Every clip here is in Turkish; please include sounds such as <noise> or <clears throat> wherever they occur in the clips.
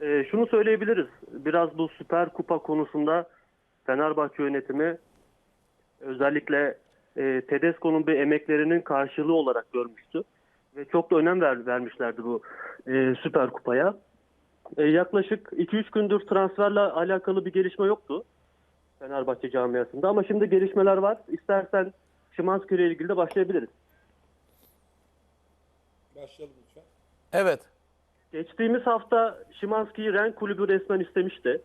Ee, şunu söyleyebiliriz. Biraz bu Süper Kupa konusunda Fenerbahçe yönetimi özellikle e, Tedesco'nun bir emeklerinin karşılığı olarak görmüştü. Ve çok da önem ver, vermişlerdi bu e, Süper Kupa'ya. E, yaklaşık 2-3 gündür transferle alakalı bir gelişme yoktu Fenerbahçe camiasında. Ama şimdi gelişmeler var. İstersen Şimanski ile ilgili de başlayabiliriz. Başlayalım lütfen. Evet. Geçtiğimiz hafta Şimanski'yi Ren kulübü resmen istemişti.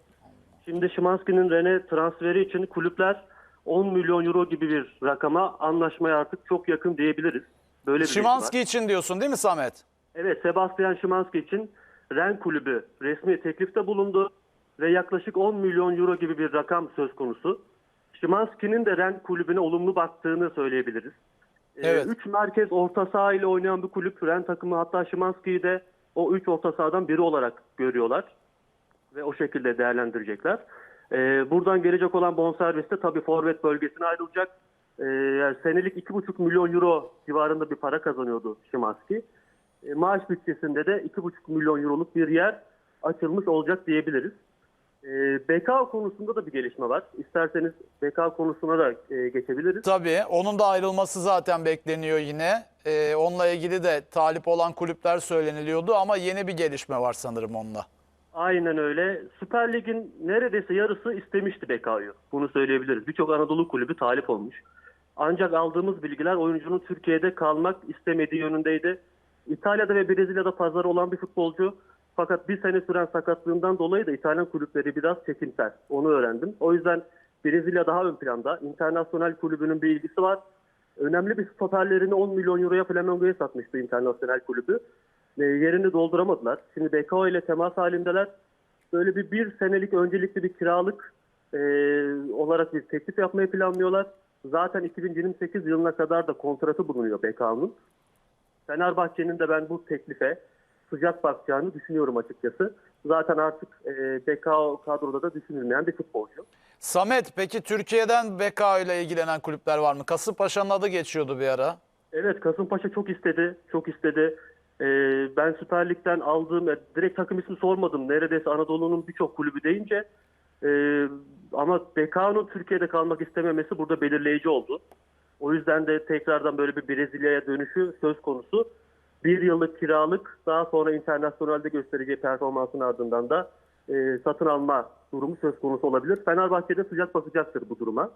Şimdi Şimanski'nin Ren'e transferi için kulüpler 10 milyon euro gibi bir rakama anlaşmaya artık çok yakın diyebiliriz. Böyle bir. Şimanski için diyorsun değil mi Samet? Evet Sebastian Şimanski için Ren kulübü resmi teklifte bulundu ve yaklaşık 10 milyon euro gibi bir rakam söz konusu. Şimanski'nin de Ren kulübüne olumlu baktığını söyleyebiliriz. Ee, Evet. Üç merkez orta saha ile oynayan bir kulüp Ren takımı hatta Şimanski'yi de o üç orta sahadan biri olarak görüyorlar ve o şekilde değerlendirecekler. Ee, buradan gelecek olan bonservis de tabii forvet bölgesine ayrılacak. Ee, yani senelik 2,5 milyon euro civarında bir para kazanıyordu Şimanski. E, maaş bütçesinde de 2,5 milyon euroluk bir yer açılmış olacak diyebiliriz. E, BK konusunda da bir gelişme var. İsterseniz BK konusuna da e, geçebiliriz. Tabii. Onun da ayrılması zaten bekleniyor yine. Ee, onunla ilgili de talip olan kulüpler söyleniliyordu ama yeni bir gelişme var sanırım onunla. Aynen öyle. Süper Lig'in neredeyse yarısı istemişti BK'yı. Bunu söyleyebiliriz. Birçok Anadolu kulübü talip olmuş. Ancak aldığımız bilgiler oyuncunun Türkiye'de kalmak istemediği yönündeydi. İtalya'da ve Brezilya'da pazarı olan bir futbolcu. Fakat bir sene süren sakatlığından dolayı da İtalyan kulüpleri biraz çekimser. Onu öğrendim. O yüzden Brezilya daha ön planda. İnternasyonel kulübünün bir ilgisi var. Önemli bir stoperlerini 10 milyon euroya Flamengo'ya satmıştı internasyonel kulübü. E, yerini dolduramadılar. Şimdi BKO ile temas halindeler. Böyle bir bir senelik öncelikli bir kiralık e, olarak bir teklif yapmayı planlıyorlar. Zaten 2028 yılına kadar da kontratı bulunuyor BK'nın. Fenerbahçe'nin de ben bu teklife sıcak bakacağını düşünüyorum açıkçası. Zaten artık e, BKO kadroda da düşünülmeyen bir futbolcu. Samet peki Türkiye'den BK ile ilgilenen kulüpler var mı? Kasımpaşa'nın adı geçiyordu bir ara. Evet Kasımpaşa çok istedi. Çok istedi. Ee, ben Süper Lig'den aldığım, direkt takım ismi sormadım. Neredeyse Anadolu'nun birçok kulübü deyince. Ee, ama BK'nın Türkiye'de kalmak istememesi burada belirleyici oldu. O yüzden de tekrardan böyle bir Brezilya'ya dönüşü söz konusu. Bir yıllık kiralık daha sonra internasyonelde göstereceği performansın ardından da e, satın alma durumu söz konusu olabilir. Fenerbahçe'de sıcak bakacaktır bu duruma.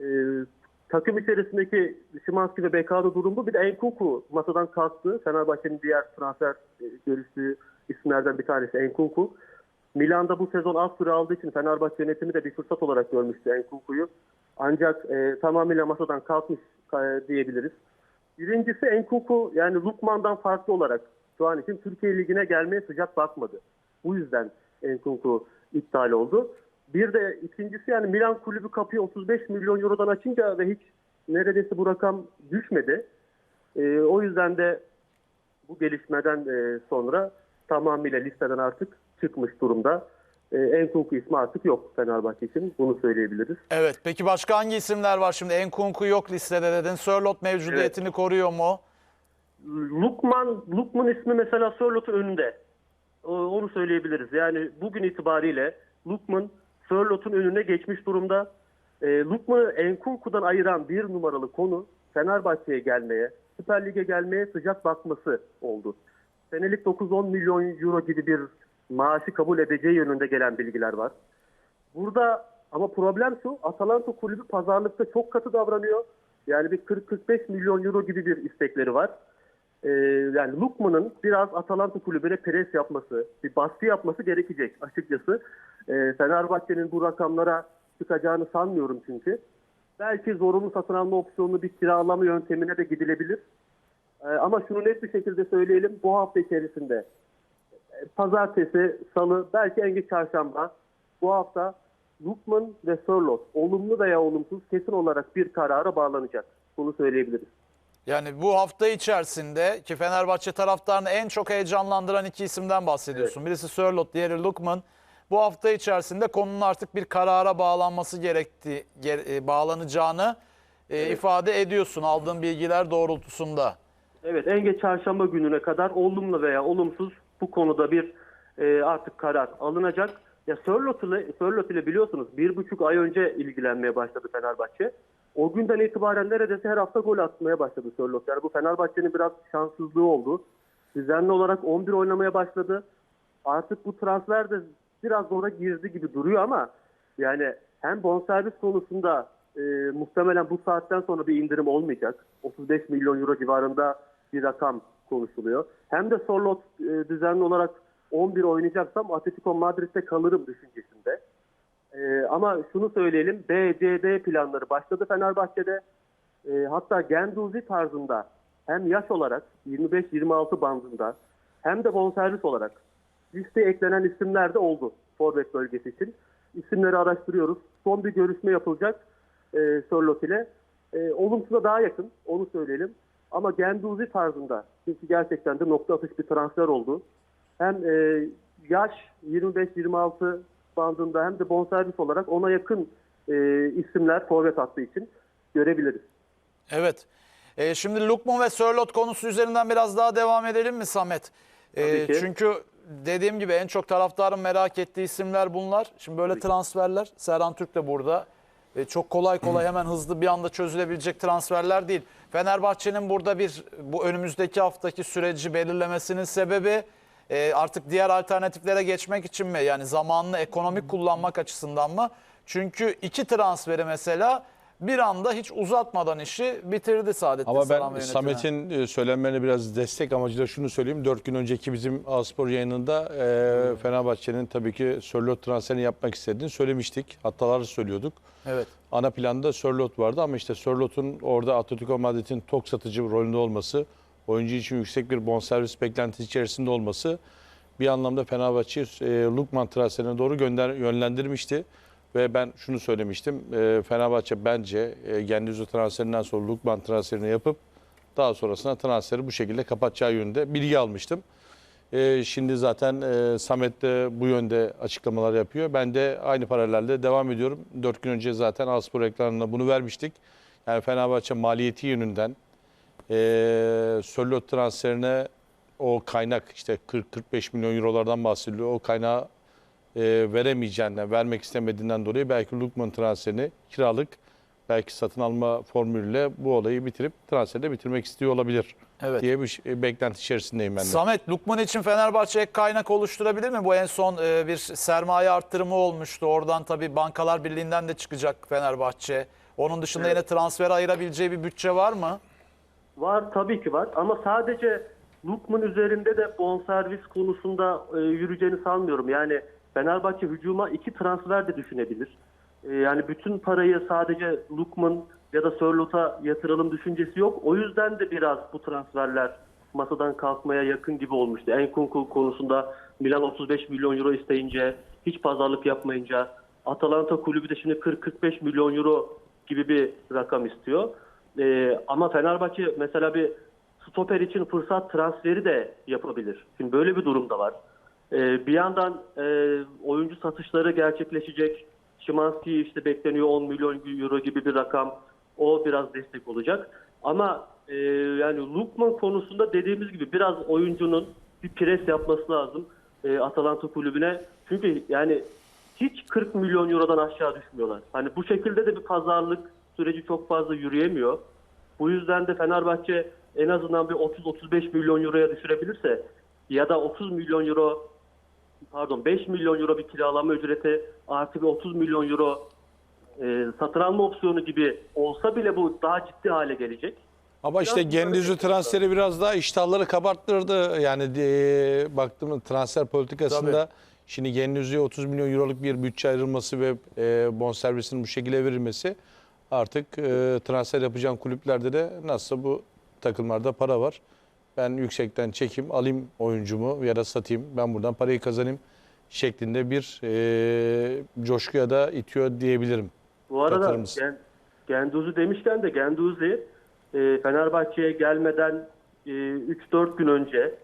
Ee, takım içerisindeki Şimanski ve BK'da durum bu. Bir de Enkunku masadan kalktı. Fenerbahçe'nin diğer transfer e, görüştüğü isimlerden bir tanesi Enkunku. Milan'da bu sezon az süre aldığı için Fenerbahçe yönetimi de bir fırsat olarak görmüştü Enkunku'yu. Ancak e, tamamıyla masadan kalkmış e, diyebiliriz. Birincisi Enkunku yani Lukman'dan farklı olarak şu an için Türkiye Ligi'ne gelmeye sıcak bakmadı. Bu yüzden Enkunku iptal oldu. Bir de ikincisi yani Milan kulübü kapıyı 35 milyon eurodan açınca ve hiç neredeyse bu rakam düşmedi. Ee, o yüzden de bu gelişmeden e, sonra tamamıyla listeden artık çıkmış durumda. Ee, Enkunku ismi artık yok Fenerbahçe için. Bunu söyleyebiliriz. Evet. Peki başka hangi isimler var şimdi? Enkunku yok listede dedin. Sörlot mevcudiyetini koruyor mu? Lukman, Lukman ismi mesela Sörlot'un önünde. O- Onu söyleyebiliriz. Yani bugün itibariyle Lukman Sörlot'un önüne geçmiş durumda. E, Lukman'ı Enkunku'dan ayıran bir numaralı konu Fenerbahçe'ye gelmeye, Süper Lig'e gelmeye sıcak bakması oldu. Senelik 9-10 milyon euro gibi bir maaşı kabul edeceği yönünde gelen bilgiler var. Burada ama problem şu, Atalanta kulübü pazarlıkta çok katı davranıyor. Yani bir 40-45 milyon euro gibi bir istekleri var. Ee, yani Lukman'ın biraz Atalanta kulübüne pres yapması, bir baskı yapması gerekecek açıkçası. Ee, Fenerbahçe'nin bu rakamlara çıkacağını sanmıyorum çünkü. Belki zorunlu satın alma opsiyonlu bir kiralama yöntemine de gidilebilir. Ee, ama şunu net bir şekilde söyleyelim. Bu hafta içerisinde e, pazartesi, salı, belki en geç çarşamba bu hafta Lukman ve Sörlot olumlu veya olumsuz kesin olarak bir karara bağlanacak. Bunu söyleyebiliriz. Yani bu hafta içerisinde ki Fenerbahçe taraftarını en çok heyecanlandıran iki isimden bahsediyorsun. Birisi Sörlot, diğeri Lukman. Bu hafta içerisinde konunun artık bir karara bağlanması gerektiği, ger- e, bağlanacağını e, ifade ediyorsun aldığın bilgiler doğrultusunda. Evet en geç çarşamba gününe kadar olumlu veya olumsuz bu konuda bir e, artık karar alınacak. Ya Sörloth ile, Sörloth ile biliyorsunuz bir buçuk ay önce ilgilenmeye başladı Fenerbahçe. O günden itibaren neredeyse her hafta gol atmaya başladı Sörloth. Yani bu Fenerbahçe'nin biraz şanssızlığı oldu. Düzenli olarak 11 oynamaya başladı. Artık bu transfer de biraz zora girdi gibi duruyor ama yani hem bonservis konusunda e, muhtemelen bu saatten sonra bir indirim olmayacak. 35 milyon euro civarında bir rakam konuşuluyor. Hem de Sorlot e, düzenli olarak 11 oynayacaksam Atletico Madrid'de kalırım düşüncesinde. E, ama şunu söyleyelim B, C, D planları başladı Fenerbahçe'de. E, hatta Genduzi tarzında hem yaş olarak 25-26 bandında hem de bonservis olarak listeye eklenen isimler de oldu forvet bölgesi için. İsimleri araştırıyoruz. Son bir görüşme yapılacak e, Sörloth ile. E, olumsuza daha yakın onu söyleyelim. Ama Genduzi tarzında çünkü gerçekten de nokta atış bir transfer oldu. Hem e, yaş 25-26 bandında hem de bonservis olarak ona yakın e, isimler forvet hattı için görebiliriz. Evet. E, şimdi Lukman ve Sörlot konusu üzerinden biraz daha devam edelim mi Samet? E, Tabii çünkü dediğim gibi en çok taraftarın merak ettiği isimler bunlar. Şimdi böyle transferler, Serhan Türk de burada. E, çok kolay kolay <clears throat> hemen hızlı bir anda çözülebilecek transferler değil. Fenerbahçe'nin burada bir bu önümüzdeki haftaki süreci belirlemesinin sebebi e, artık diğer alternatiflere geçmek için mi? Yani zamanını ekonomik kullanmak açısından mı? Çünkü iki transferi mesela bir anda hiç uzatmadan işi bitirdi Saadettin Ama Saran ben yönetimi. Samet'in e, söylenmelerine biraz destek amacıyla şunu söyleyeyim. Dört gün önceki bizim Aspor yayınında e, Fenerbahçe'nin tabii ki Sörlot transferini yapmak istediğini söylemiştik. Hattaları söylüyorduk. Evet. Ana planda Sörlot vardı ama işte Sörlot'un orada Atletico Madrid'in tok satıcı rolünde olması, oyuncu için yüksek bir bonservis beklentisi içerisinde olması bir anlamda Fenerbahçe'yi e, Lukman transferine doğru gönder, yönlendirmişti. Ve ben şunu söylemiştim. E, Fenerbahçe bence e, Gendüzü transferinden sonra Lukman transferini yapıp daha sonrasında transferi bu şekilde kapatacağı yönünde bilgi almıştım. E, şimdi zaten e, Samet de bu yönde açıklamalar yapıyor. Ben de aynı paralelde devam ediyorum. Dört gün önce zaten Aspor ekranında bunu vermiştik. Yani Fenerbahçe maliyeti yönünden e, Sörloth transferine o kaynak işte 40-45 milyon eurolardan bahsediliyor. O kaynağı e, veremeyeceğinden, vermek istemediğinden dolayı belki Lukman transferini kiralık belki satın alma formülüyle bu olayı bitirip transferde bitirmek istiyor olabilir Evet. diye bir şey- beklenti içerisindeyim ben de. Samet Lukman için Fenerbahçe ek kaynak oluşturabilir mi? Bu en son e, bir sermaye arttırımı olmuştu. Oradan tabii Bankalar Birliği'nden de çıkacak Fenerbahçe. Onun dışında Evet. yine transfere ayırabileceği bir bütçe var mı? Var tabii ki var ama sadece Lukman üzerinde de bonservis konusunda e, yürüyeceğini sanmıyorum. Yani Fenerbahçe hücuma iki transfer de düşünebilir. E, yani bütün parayı sadece Lukman ya da Sörlot'a yatıralım düşüncesi yok. O yüzden de biraz bu transferler masadan kalkmaya yakın gibi olmuştu. Enkunku konusunda Milan 35 milyon euro isteyince, hiç pazarlık yapmayınca, Atalanta kulübü de şimdi 40-45 milyon euro gibi bir rakam istiyor. Ee, ama Fenerbahçe mesela bir stoper için fırsat transferi de yapabilir. Şimdi böyle bir durum da var. Ee, bir yandan e, oyuncu satışları gerçekleşecek. Şimanski işte bekleniyor 10 milyon euro gibi bir rakam. O biraz destek olacak. Ama e, yani Lukman konusunda dediğimiz gibi biraz oyuncunun bir pres yapması lazım e, Atalanta kulübüne. Çünkü yani hiç 40 milyon eurodan aşağı düşmüyorlar. Hani bu şekilde de bir pazarlık süreci çok fazla yürüyemiyor. Bu yüzden de Fenerbahçe en azından bir 30-35 milyon euroya düşürebilirse ya da 30 milyon euro pardon 5 milyon euro bir kiralama ücreti artı bir 30 milyon euro e, satın alma opsiyonu gibi olsa bile bu daha ciddi hale gelecek. Ama işte Biraz bunları Gendüzü transferi biraz daha iştahları kabarttırdı. Yani e, baktığımız transfer politikasında şimdi Gendüzü'ye 30 milyon euroluk bir bütçe ayrılması ve e, bonservisinin bu şekilde verilmesi artık e, transfer yapacağım kulüplerde de nasılsa bu takımlarda para var. Ben yüksekten çekeyim, alayım oyuncumu ya da satayım. Ben buradan parayı kazanayım şeklinde bir e, coşkuya da itiyor diyebilirim. Bu arada Katılır mısın? Gen, Genduzi demişken de Genduzi e, Fenerbahçe'ye gelmeden e, 3-4 gün önce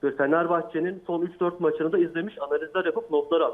Fenerbahçe'nin son 3-4 maçını da izlemiş, analizler yapıp notlar almış.